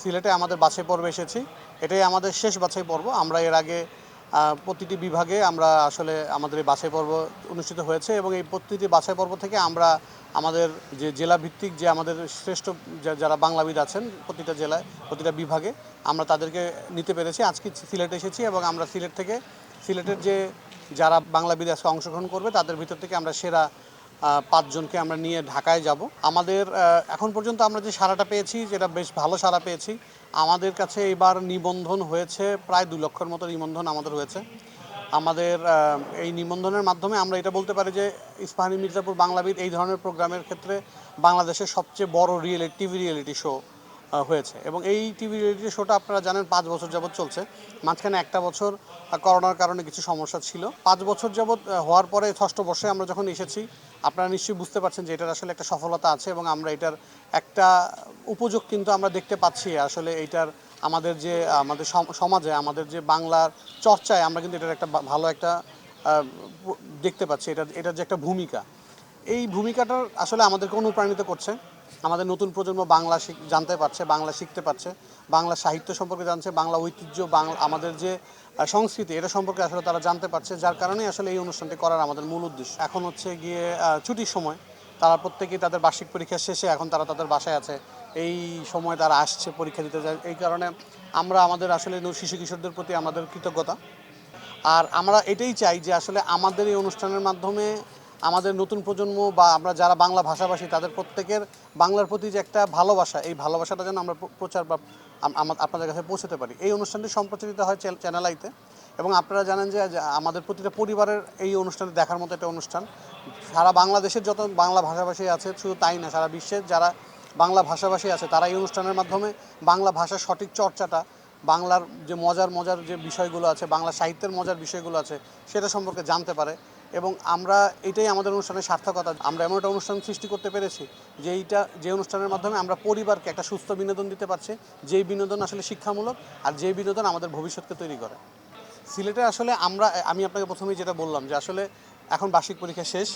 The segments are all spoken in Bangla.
সিলেটে আমাদের বাছাই পর্বে এসেছি। এটাই আমাদের শেষ বাছাই পর্ব। আমরা এর আগে প্রতিটি বিভাগে আমরা আসলে আমাদের এই বাছাই পর্ব অনুষ্ঠিত হয়েছে এবং এই প্রতিটি বাছাই পর্ব থেকে আমরা আমাদের যে জেলা ভিত্তিক যে আমাদের শ্রেষ্ঠ যারা বাংলাবিদ আছেন প্রতিটা জেলায়, প্রতিটা বিভাগে আমরা তাদেরকে নিতে পেরেছি। আজকে সিলেট এসেছি এবং আমরা সিলেট থেকে, সিলেটের যে যারা বাংলাবিদ আজকে অংশগ্রহণ করবে তাদের ভিতর থেকে আমরা সেরা পাঁচজনকে আমরা নিয়ে ঢাকায় যাব। আমাদের এখন পর্যন্ত আমরা যে সারাটা পেয়েছি, যেটা বেশ ভালো সারা পেয়েছি, আমাদের কাছে এবার নিবন্ধন হয়েছে প্রায় দু লক্ষের মতো নিবন্ধন আমাদের হয়েছে আমাদের এই নিবন্ধনের মাধ্যমে আমরা এটা বলতে পারি যে ইস্পাহানি মির্জাপুর বাংলাবিদ এই ধরনের প্রোগ্রামের ক্ষেত্রে বাংলাদেশের সবচেয়ে বড় রিয়েলিটি, টিভি রিয়েলিটি শো হয়েছে। এবং এই টিভি রিয়েলিটি শোটা আপনারা জানেন পাঁচ বছর যাবৎ চলছে। মাঝখানে একটা বছর করোনার কারণে কিছু সমস্যা ছিল। পাঁচ বছর যাবৎ হওয়ার পরে ষষ্ঠ বর্ষে আমরা যখন এসেছি, আপনারা নিশ্চয়ই বুঝতে পারছেন যে এটার আসলে একটা সফলতা আছে এবং আমরা এটার একটা উপযোগ কিন্তু আমরা দেখতে পাচ্ছি আসলে এইটার আমাদের যে, আমাদের সম- সমাজে, আমাদের যে বাংলার চর্চায় আমরা কিন্তু এটার একটা ভালো একটা দেখতে পাচ্ছি। এটা এটার যে একটা ভূমিকা। এই ভূমিকাটার আসলে আমাদেরকে অনুপ্রাণিত করছে। আমাদের নতুন প্রজন্ম বাংলা জানতে পারছে, বাংলা শিখতে পারছে, বাংলা সাহিত্য সম্পর্কে জানছে, বাংলা ঐতিহ্য, বাংলা আমাদের যে সংস্কৃতি, এটা সম্পর্কে আসলে তারা জানতে পারছে, যার কারণেই আসলে এই অনুষ্ঠানটি করার আমাদের মূল উদ্দেশ্য। এখন হচ্ছে গিয়ে ছুটির সময়। তারা প্রত্যেকেই তাদের বার্ষিক পরীক্ষা শেষে এখন তারা তাদের বাসায় আছে। এই সময় তারা আসছে পরীক্ষা দিতে যায়। এই কারণে আমরা আমাদের আসলে শিশু কিশোরদের প্রতি আমাদের কৃতজ্ঞতা। আর আমরা এটাই চাই যে আসলে আমাদের এই অনুষ্ঠানের মাধ্যমে আমাদের নতুন প্রজন্ম বা আমরা যারা বাংলা ভাষাভাষী, তাদের প্রত্যেকের বাংলার প্রতি যে একটা ভালোবাসা, এই ভালোবাসাটা যেন আমরা প্রচার বা আপনাদের কাছে পৌঁছতে পারি। এই অনুষ্ঠানটি সম্প্রচারিত হয় চ্যান- চ্যানেল আইতে। এবং আপনারা জানেন যে যে আমাদের প্রতিটা পরিবারের এই অনুষ্ঠানটি দেখার মতো একটা অনুষ্ঠান। সারা বাংলাদেশের যত বাংলা ভাষাভাষী আছে, শুধু তাই না, সারা বিশ্বের যারা বাংলা ভাষাভাষী আছে, তারা এই অনুষ্ঠানের মাধ্যমে বাংলা ভাষার সঠিক চর্চাটা, বাংলার যে মজার মজার যে বিষয়গুলো আছে, বাংলা সাহিত্যের মজার বিষয়গুলো আছে, সেটা সম্পর্কে জানতে পারে। এবং আমরা এটাই আমাদের অনুষ্ঠানের সার্থকতা। আমরা এমন একটা অনুষ্ঠান সৃষ্টি করতে পেরেছি যে এইটা যে অনুষ্ঠানের মাধ্যমে আমরা পরিবারকে একটা সুস্থ বিনোদন দিতে পারছি, যেই বিনোদন আসলে শিক্ষামূলক আর যেই বিনোদন আমাদের ভবিষ্যৎকে তৈরি করে। সিলেটে আসলে আমরা, আমি আপনাকে প্রথমেই যেটা বললাম যে আসলে এখন বার্ষিক পরীক্ষা শেষ।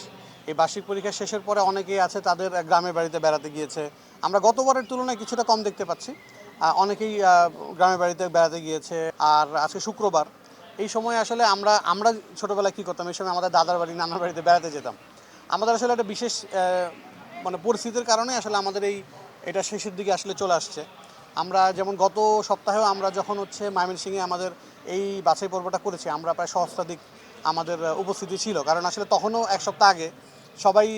এই বার্ষিক পরীক্ষা শেষের পরে অনেকেই আছে, তাদের গ্রামের বাড়িতে বেড়াতে গিয়েছে। আমরা গতবারের তুলনায় কিছুটা কম দেখতে পাচ্ছি। অনেকেই গ্রামের বাড়িতে বেড়াতে গিয়েছে। আর আজকে শুক্রবার এই সময় আসলে আমরা আমরা ছোটোবেলায় কী করতাম? এই সময় আমাদের দাদার বাড়ি, নানার বাড়িতে বেড়াতে যেতাম। আমাদের আসলে একটা বিশেষ মানে পরিস্থিতির কারণে আসলে আমাদের এই, এটা শেষের দিকে আসলে চলে আসছে। আমরা যেমন গত সপ্তাহেও আমরা যখন হচ্ছে ময়মনসিংহে আমাদের এই বাছাই পর্বটা করেছি, আমরা প্রায় সহস্রাধিক আমাদের উপস্থিতি ছিল। কারণ আসলে তখনও এক সপ্তাহ আগে সবাই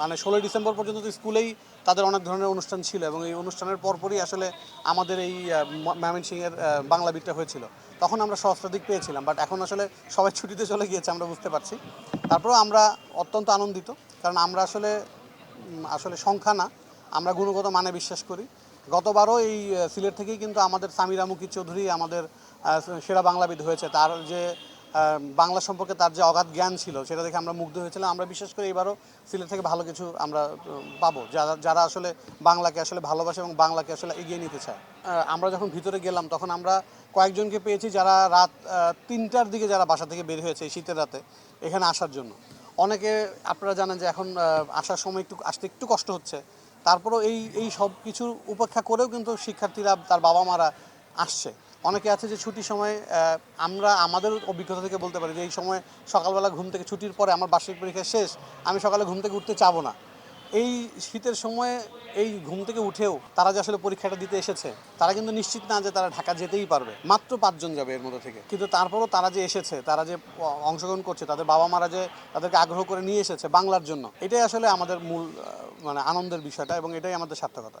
মানে ষোলোই ডিসেম্বর পর্যন্ত তো স্কুলেই তাদের অনেক ধরনের অনুষ্ঠান ছিল এবং এই অনুষ্ঠানের পরপরই আসলে আমাদের এই ময়মনসিংহের বাংলা বিটটা হয়েছিল। তখন আমরা সহস্রাধিক পেয়েছিলাম বাট এখন আসলে সবাই ছুটিতে চলে গিয়েছে, আমরা বুঝতে পারছি। তারপরেও আমরা অত্যন্ত আনন্দিত, কারণ আমরা আসলে আসলে সংখ্যা না, আমরা গুণগত মানে বিশ্বাস করি। গতবারও এই সিলেট থেকেই কিন্তু আমাদের সামিরা মুকি চৌধুরী আমাদের সেরা বাংলাবিদ হয়েছে। তার যে বাংলা সম্পর্কে তার যে অগাধ জ্ঞান ছিল, সেটা দেখে আমরা মুগ্ধ হয়েছিলাম। আমরা বিশেষ করে এবারও সিলেট থেকে ভালো কিছু আমরা পাবো, যারা যারা আসলে বাংলাকে আসলে ভালোবাসে এবং বাংলাকে আসলে এগিয়ে নিতে চায়। আমরা যখন ভিতরে গেলাম, তখন আমরা কয়েকজনকে পেয়েছি যারা রাত তিনটার দিকে যারা বাসা থেকে বের হয়েছে এই শীতের রাতে, এখানে আসার জন্য। অনেকে আপনারা জানেন যে এখন আসার সময় একটু, আসতে একটু কষ্ট হচ্ছে। তারপরেও এই এই সব কিছু উপেক্ষা করেও কিন্তু শিক্ষার্থীরা, তার বাবা মারা আসছে। অনেকে আছে যে ছুটির সময় আমরা আমাদের অভিজ্ঞতা থেকে বলতে পারি যে এই সময় সকালবেলা ঘুম থেকে, ছুটির পরে আমার বার্ষিক পরীক্ষা শেষ, আমি সকালে ঘুম থেকে উঠতে চাবো না। এই শীতের সময়ে এই ঘুম থেকে উঠেও তারা যে আসলে পরীক্ষাটা দিতে এসেছে, তারা কিন্তু নিশ্চিত না যে তারা ঢাকা যেতেই পারবে। মাত্র পাঁচজন যাবে এর মধ্যে থেকে। কিন্তু তারপরও তারা যে এসেছে, তারা যে অংশগ্রহণ করছে, তাদের বাবা মারা যে তাদেরকে আগ্রহ করে নিয়ে এসেছে বাংলার জন্য, এটাই আসলে আমাদের মূল মানে আনন্দের বিষয়টা এবং এটাই আমাদের সার্থকতা।